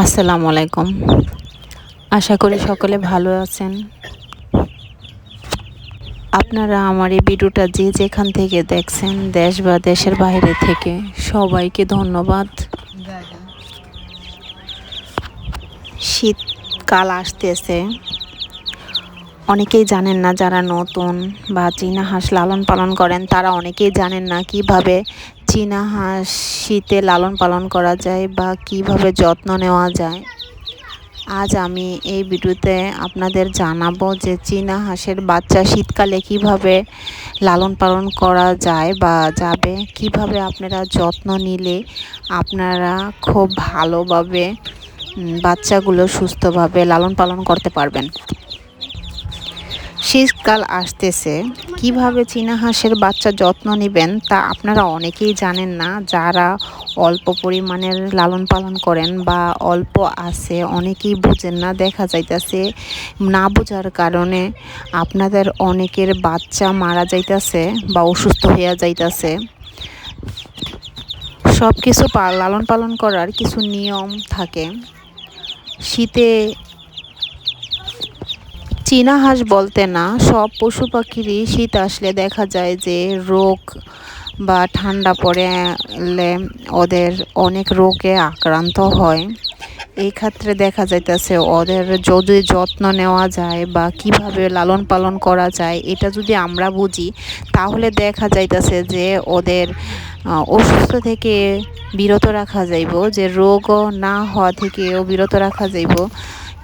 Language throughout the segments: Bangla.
আসসালামু আলাইকুম। আশা করি সকলে ভালো আছেন। আপনারা আমার এই ভিডিওটা যে যেখান থেকে দেখছেন, দেশ বা দেশের বাইরে থেকে সবাইকে ধন্যবাদ। শীতকাল আসতেছে। অনেকেই জানেন না যারা নতুন বা চীনা হাঁস লালন পালন করেন, তারা অনেকেই জানেন না কীভাবে চীনা হাঁস শীতে লালন পালন করা যায় বা কীভাবে যত্ন নেওয়া যায়, আজ আমি এই ভিডিওতে আপনাদের জানাব যে চীনা হাঁসের বাচ্চা শীতকালে কীভাবে লালন পালন করা যায় বা যাবে, কীভাবে আপনারা যত্ন নিলে আপনারা খুব ভালোভাবে বাচ্চাগুলো সুস্থভাবে লালন পালন করতে পারবেন। শীতকাল আসতেছে, কীভাবে চীনা হাঁসের বাচ্চা যত্ন নেবেন তা আপনারা অনেকেই জানেন না। যারা অল্প পরিমাণের লালন পালন করেন বা অল্প আছে, অনেকেই বুঝেন না। দেখা যাইতেছে, না বোঝার কারণে আপনাদের অনেকের বাচ্চা মারা যাইতেছে বা অসুস্থ হইয়া যাইতেছে। সব কিছু লালন পালন করার কিছু নিয়ম থাকে। শীতে চীনা হাঁস বলতে না, সব পশু পাখিরই শীত আসলে দেখা যায় যে রোগ বা ঠান্ডা পড়লে ওদের অনেক রোগে আক্রান্ত হয়। এই ক্ষেত্রে দেখা যাইতেছে ওদের যদি যত্ন নেওয়া যায় বা কীভাবে লালন পালন করা যায়, এটা যদি আমরা বুঝি, তাহলে দেখা যাইতেছে যে ওদের অসুস্থ থেকে বিরত রাখা যাইব, যে রোগও না হওয়া থেকেও বিরত রাখা যাইব।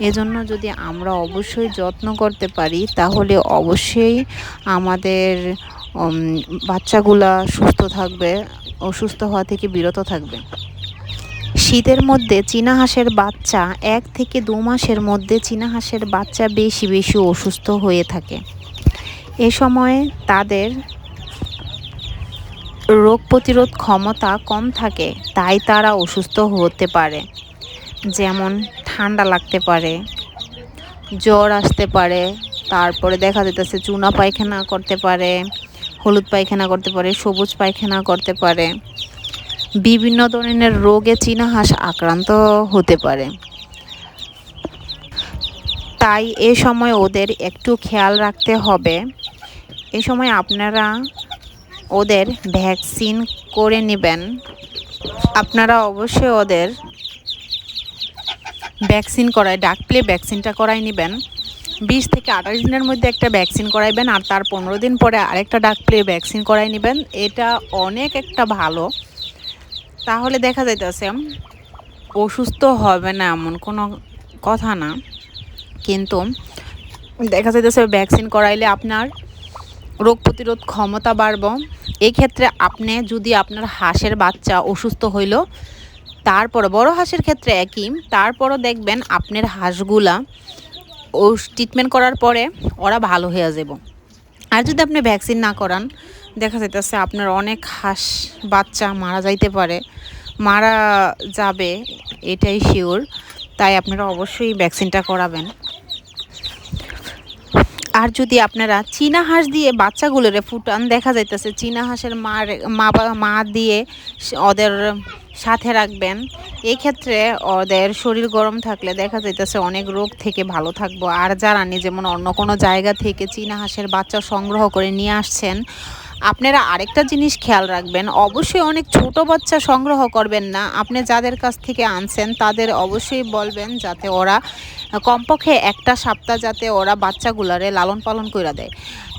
এজন্য যদি আমরা অবশ্যই যত্ন করতে পারি, তাহলে অবশ্যই আমাদের বাচ্চাগুলা সুস্থ থাকবে অসুস্থ হওয়া থেকে বিরত থাকবে। শীতের মধ্যে চীনা হাঁসের বাচ্চা এক থেকে দু মাসের মধ্যে চীনা হাঁসের বাচ্চা বেশি বেশি অসুস্থ হয়ে থাকে। এ সময় তাদের রোগ প্রতিরোধ ক্ষমতা কম থাকে, তাই তারা অসুস্থ হতে পারে। যেমন ঠান্ডা লাগতে পারে, জ্বর আসতে পারে, তারপরে দেখা যেতেছে চুনা পায়খানা করতে পারে, হলুদ পায়খানা করতে পারে, সবুজ পায়খানা করতে পারে। বিভিন্ন ধরনের রোগে চীনা হাঁস আক্রান্ত হতে পারে। তাই এ সময় ওদের একটু খেয়াল রাখতে হবে। এ সময় আপনারা ওদের ভ্যাকসিন করে নেবেন। আপনারা অবশ্যই ওদের ভ্যাকসিন করায়, ডাক প্লে ভ্যাকসিনটা করাই নেবেন। বিশ থেকে আঠাশ দিনের মধ্যে একটা ভ্যাকসিন করাইবেন আর তার পনেরো দিন পরে আরেকটা ডাক প্লে ভ্যাকসিন করাই নেবেন। এটা অনেক একটা ভালো। তাহলে দেখা যাইতেছে, অসুস্থ হবে না এমন কোনো কথা না। কিন্তু দেখা যাইতেছে ভ্যাকসিন করাইলে আপনার রোগ প্রতিরোধ ক্ষমতা বাড়ব। এই ক্ষেত্রে আপনি যদি আপনার হাঁসের বাচ্চা অসুস্থ হইল তারপর বড় হাঁসের ক্ষেত্রে একই। তারপরও দেখবেন আপনার হাঁসগুলা ও ট্রিটমেন্ট করার পরে ওরা ভালো হয়ে যাব। আর যদি আপনি ভ্যাকসিন না করান, দেখা যাইতেছে আপনার অনেক হাঁস বাচ্চা মারা যাইতে পারে। মারা যাবে, এটাই শিওর তাই আপনারা অবশ্যই ভ্যাকসিনটা করাবেন। আর যদি আপনারা চীনা হাঁস দিয়ে বাচ্চাগুলোরে ফুটান, দেখা যাইতেছে চীনা হাঁসের মার, মা মা দিয়ে ওদের সাথে রাখবেন। এই ক্ষেত্রে ওদের শরীর গরম থাকলে দেখা যাইতেছে অনেক রোগ থেকে ভালো থাকব। আর যারা নি যেমন অন্য কোনো জায়গা থেকে চীনা হাঁসের বাচ্চা সংগ্রহ করে নিয়ে আসছেন আপনারা আরেকটা জিনিস খেয়াল রাখবেন, অবশ্যই অনেক ছোট বাচ্চা সংগ্রহ করবেন না। আপনি যাদের কাছ থেকে আনছেন, তাদের অবশ্যই বলবেন যাতে ওরা কমপক্ষে একটা সপ্তাহ যাতে ওরা বাচ্চাগুলারে লালন পালন করে দেয়।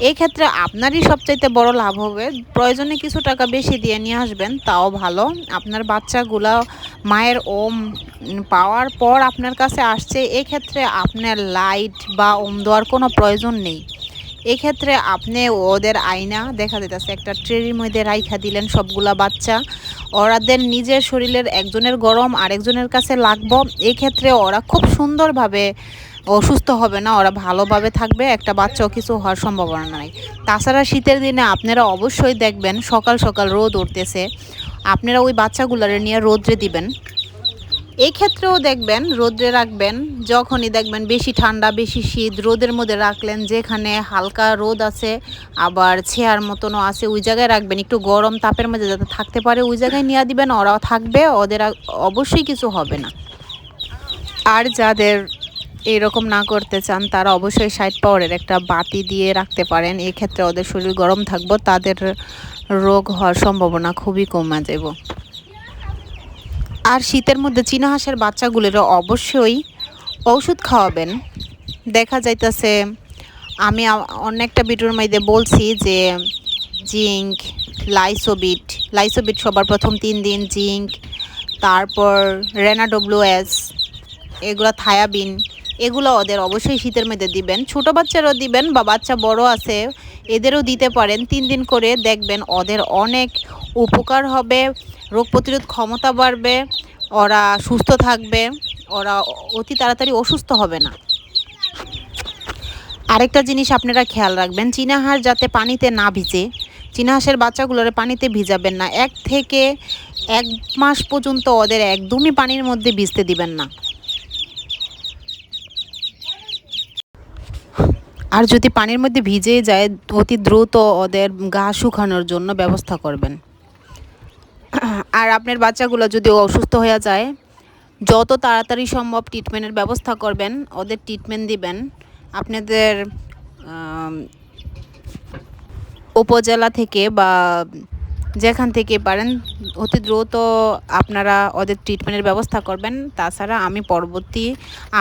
এই ক্ষেত্রে আপনারই সবচাইতে বড় লাভ হবে, প্রয়োজনে কিছু টাকা বেশি দিয়ে নিয়ে আসবেন, তাও ভালো। আপনার বাচ্চাগুলা মায়ের ওম পাওয়ার পর আপনার কাছে আসছে, এক্ষেত্রে আপনার লাইট বা ওম দেওয়ার কোনো প্রয়োজন নেই। এক্ষেত্রে আপনি ওদের আয়না দেখা যেতেছে একটা ট্রের মধ্যে রাইখা দিলেন সবগুলা বাচ্চা। ওরাদের নিজের শরীরের একজনের গরম, আরেকজনের কাছে লাগবো। এক্ষেত্রে ওরা খুব সুন্দরভাবে অসুস্থ হবে না, ওরা ভালোভাবে থাকবে, একটা বাচ্চাও কিছু হওয়ার সম্ভাবনা নাই। তাছাড়া শীতের দিনে আপনারা অবশ্যই দেখবেন সকাল সকাল রোদ উঠতেছে। আপনারা ওই বাচ্চাগুলারে নিয়ে রোদ্রে দিবেন। এই ক্ষেত্রেও দেখবেন, রোদ্রে রাখবেন, যখনই দেখবেন বেশি ঠান্ডা, বেশি শীত, রোদের মধ্যে রাখলেন, যেখানে হালকা রোদ আছে, আবার ছেয়ার মতনও আছে, ওই জায়গায় রাখবেন, একটু গরম তাপের মধ্যে যাতে থাকতে পারে, ওই জায়গায় নিয়ে দিবেন, ওরাও থাকবে, ওদের অবশ্যই কিছু হবে না। আর যাদের এরকম না করতে চান, তারা অবশ্যই সাইড পাওয়ারের একটা বাতি দিয়ে রাখতে পারেন, এক্ষেত্রে ওদের শরীর গরম থাকব, তাদের রোগ হওয়ার সম্ভাবনা খুবই কমে যাব আর শীতের মধ্যে চীনা হাঁসের বাচ্চাগুলোর অবশ্যই ওষুধ খাওয়াবেন। দেখা যাইতেছে, আমি আ- অনেকটা ভিডিওর মধ্যে বলছি যে জিঙ্ক, লাইসোবিট লাইসোবিট সবার প্রথম তিন দিন, জিঙ্ক, তারপর রেনাডব্লিউএস এগুলো থায়াবিন, এগুলো ওদের অবশ্যই শীতের মধ্যে দিবেন। ছোট বাচ্চারও দিবেন বা বাচ্চা বড় আছে, এদেরও দিতে পারেন। তিন দিন করে দেখবেন ওদের অনেক উপকার হবে, রোগ প্রতিরোধ ক্ষমতা বাড়বে, ওরা সুস্থ থাকবে, ওরা অতি তাড়াতাড়ি অসুস্থ হবে না। আরেকটা জিনিস আপনারা খেয়াল রাখবেন, চীনা হাঁস যাতে পানিতে না ভিজে, চীনা হাঁসের বাচ্চাগুলোরে পানিতে ভিজাবেন না, এক থেকে এক মাস পর্যন্ত ওদের একদমই পানির মধ্যে ভিজতে দিবেন না। আর যদি পানির মধ্যে ভিজে যায়, অতি দ্রুত ওদের গা শুকানোর জন্য ব্যবস্থা করবেন। আর আপনার বাচ্চাগুলো যদি অসুস্থ হয়ে যায়, যত তাড়াতাড়ি সম্ভব ট্রিটমেন্টের ব্যবস্থা করবেন, ওদের ট্রিটমেন্ট দিবেন। আপনাদের উপজেলা থেকে বা যেখান থেকে পারেন, অতি দ্রুত আপনারা ওদের ট্রিটমেন্টের ব্যবস্থা করবেন। তাছাড়া আমি পরবর্তী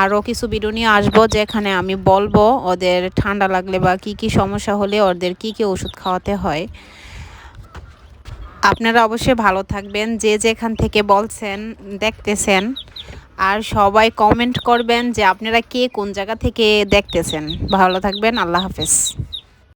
আরও কিছু ভিডিও নিয়ে আসব, যেখানে আমি বলব ওদের ঠান্ডা লাগলে বা কি কি সমস্যা হলে ওদের কি কি ওষুধ খাওয়াতে হয়। আপনারা অবশ্যই ভালো থাকবেন, যে যেখান থেকে বলছেন, দেখতেছেন, আর সবাই কমেন্ট করবেন যে আপনারা কে কোন জায়গা থেকে দেখতেছেন। ভালো থাকবেন, আল্লাহ হাফেজ।